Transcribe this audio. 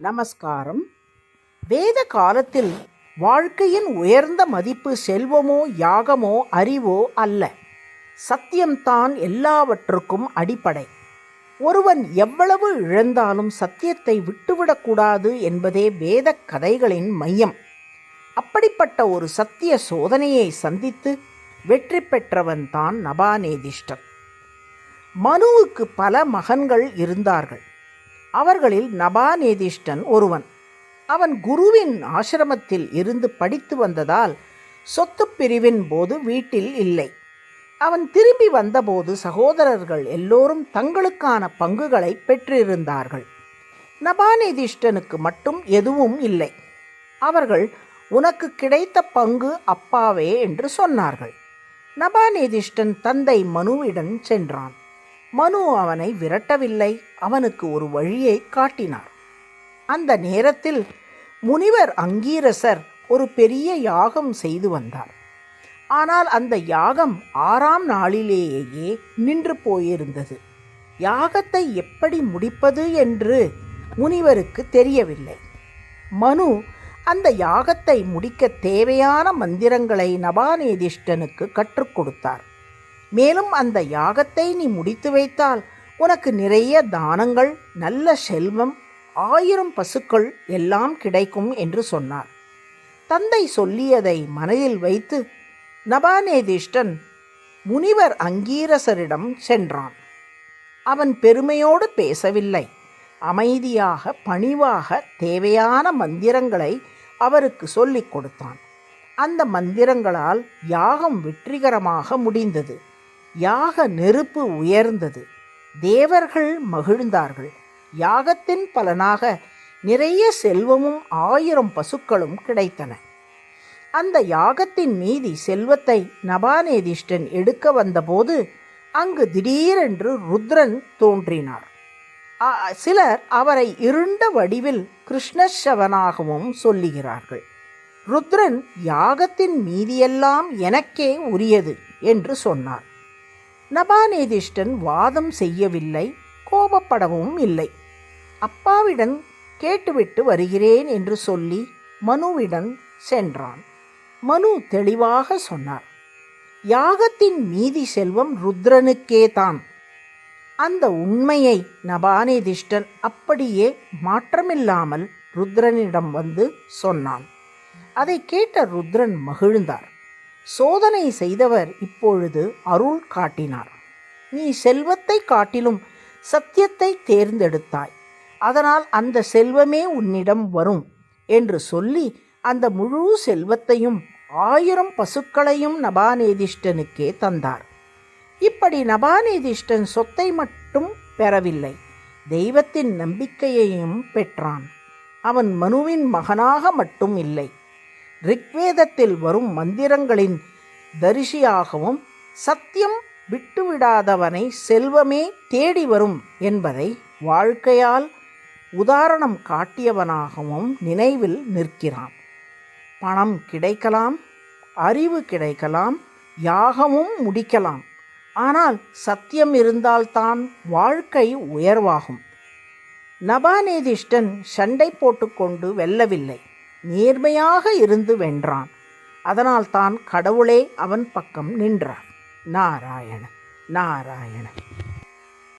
நமஸ்காரம். வேத காலத்தில் வாழ்க்கையின் உயர்ந்த மதிப்பு செல்வமோ யாகமோ அறிவோ அல்ல. சத்தியம்தான் எல்லாவற்றுக்கும் அடிப்படை. ஒருவன் எவ்வளவு இழந்தாலும் சத்தியத்தை விட்டுவிடக்கூடாது என்பதே வேதக் கதைகளின் மையம். அப்படிப்பட்ட ஒரு சத்திய சோதனையை சந்தித்து வெற்றி பெற்றவன் தான் நபாநேதிஷ்டன் மனுவுக்கு பல மகன்கள் இருந்தார்கள். அவர்களில் நபாநேதிஷ்டன் ஒருவன். அவன் குருவின் ஆசிரமத்தில் இருந்து படித்து வந்ததால் சொத்து பிரிவின் போது வீட்டில் இல்லை. அவன் திரும்பி வந்தபோது சகோதரர்கள் எல்லோரும் தங்களுக்கான பங்குகளை பெற்றிருந்தார்கள். நபாநிதிஷ்டனுக்கு மட்டும் எதுவும் இல்லை. அவர்கள் உனக்கு கிடைத்த பங்கு அப்பாவே என்று சொன்னார்கள். நபாநிதிஷ்டன் தந்தை மனுவிடம் சென்றான். மனு அவனை விரட்டவில்லை. அவனுக்கு ஒரு வழியை காட்டினார். அந்த நேரத்தில் முனிவர் அங்கீரசர் ஒரு பெரிய யாகம் செய்து வந்தார். ஆனால் அந்த யாகம் ஆறாம் நாளிலேயே நின்று போயிருந்தது. யாகத்தை எப்படி முடிப்பது என்று முனிவருக்கு தெரியவில்லை. மனு அந்த யாகத்தை முடிக்க தேவையான மந்திரங்களை நபாநேதிஷ்டனுக்கு கற்றுக் கொடுத்தார். மேலும் அந்த யாகத்தை நீ முடித்து வைத்தால் உனக்கு நிறைய தானங்கள் நல்ல செல்வம் ஆயிரம் பசுக்கள் எல்லாம் கிடைக்கும் என்று சொன்னார். தந்தை சொல்லியதை மனதில் வைத்து நபாநேதிஷ்டன் முனிவர் அங்கீரசரிடம் சென்றான். அவன் பெருமையோடு பேசவில்லை. அமைதியாக பணிவாக தேவையான மந்திரங்களை அவருக்கு சொல்லிக் கொடுத்தான். அந்த மந்திரங்களால் யாகம் வெற்றிகரமாக முடிந்தது. யாக நெருப்பு உயர்ந்தது. தேவர்கள் மகிழ்ந்தார்கள். யாகத்தின் பலனாக நிறைய செல்வமும் ஆயிரம் பசுக்களும் கிடைத்தன. அந்த யாகத்தின் மீதி செல்வத்தை நபாநேதிஷ்டன் எடுக்க வந்தபோது அங்கு திடீரென்று ருத்ரன் தோன்றினார். சிலர் அவரை இருண்ட வடிவில் கிருஷ்ணசவனாகவும் சொல்லுகிறார்கள். ருத்ரன் யாகத்தின் மீதியெல்லாம் எனக்கே உரியது என்று சொன்னார். நபாநீதிஷ்டன் வாதம் செய்யவில்லை கோபப்படவும் இல்லை. அப்பாவிடம் கேட்டுவிட்டு வருகிறேன் என்று சொல்லி மனுவிடம் சென்றான். மனு தெளிவாக சொன்னார். யாகத்தின் மீதி செல்வம் ருத்ரனுக்கே தான். அந்த உண்மையை நபாநேதிஷ்டன் அப்படியே மாற்றமில்லாமல் ருத்ரனிடம் வந்து சொன்னான். அதை கேட்ட ருத்ரன் மகிழ்ந்தார். சோதனை செய்தவர் இப்பொழுது அருள் காட்டினார். நீ செல்வத்தை காட்டிலும் சத்தியத்தை தேர்ந்தெடுத்தாய். அதனால் அந்த செல்வமே உன்னிடம் வரும் என்று சொல்லி அந்த முழு செல்வத்தையும் ஆயிரம் பசுக்களையும் நபாநேதிஷ்டனுக்கே தந்தார். இப்படி நபாநேதிஷ்டன் சொத்தை மட்டும் பெறவில்லை. தெய்வத்தின் நம்பிக்கையையும் பெற்றான். அவன் மனுவின் மகனாக மட்டும் இல்லை. ரிக்வேதத்தில் வரும் மந்திரங்களின் தரிசியாகவும் சத்தியம் விட்டுவிடாதவனை செல்வமே தேடி வரும் என்பதை வாழ்க்கையால் உதாரணம் காட்டியவனாகவும் நினைவில் நிற்கிறான். பணம் கிடைக்கலாம் அறிவு கிடைக்கலாம் யாகமும் முடிக்கலாம். ஆனால் சத்தியம் இருந்தால்தான் வாழ்க்கை உயர்வாகும். நபாநீதிஷ்டன் சண்டை போட்டுக்கொண்டு வெல்லவில்லை. நேர்மையாக இருந்து வென்றான். அதனால் தான் கடவுளே அவன் பக்கம் நின்றார். நாராயண நாராயண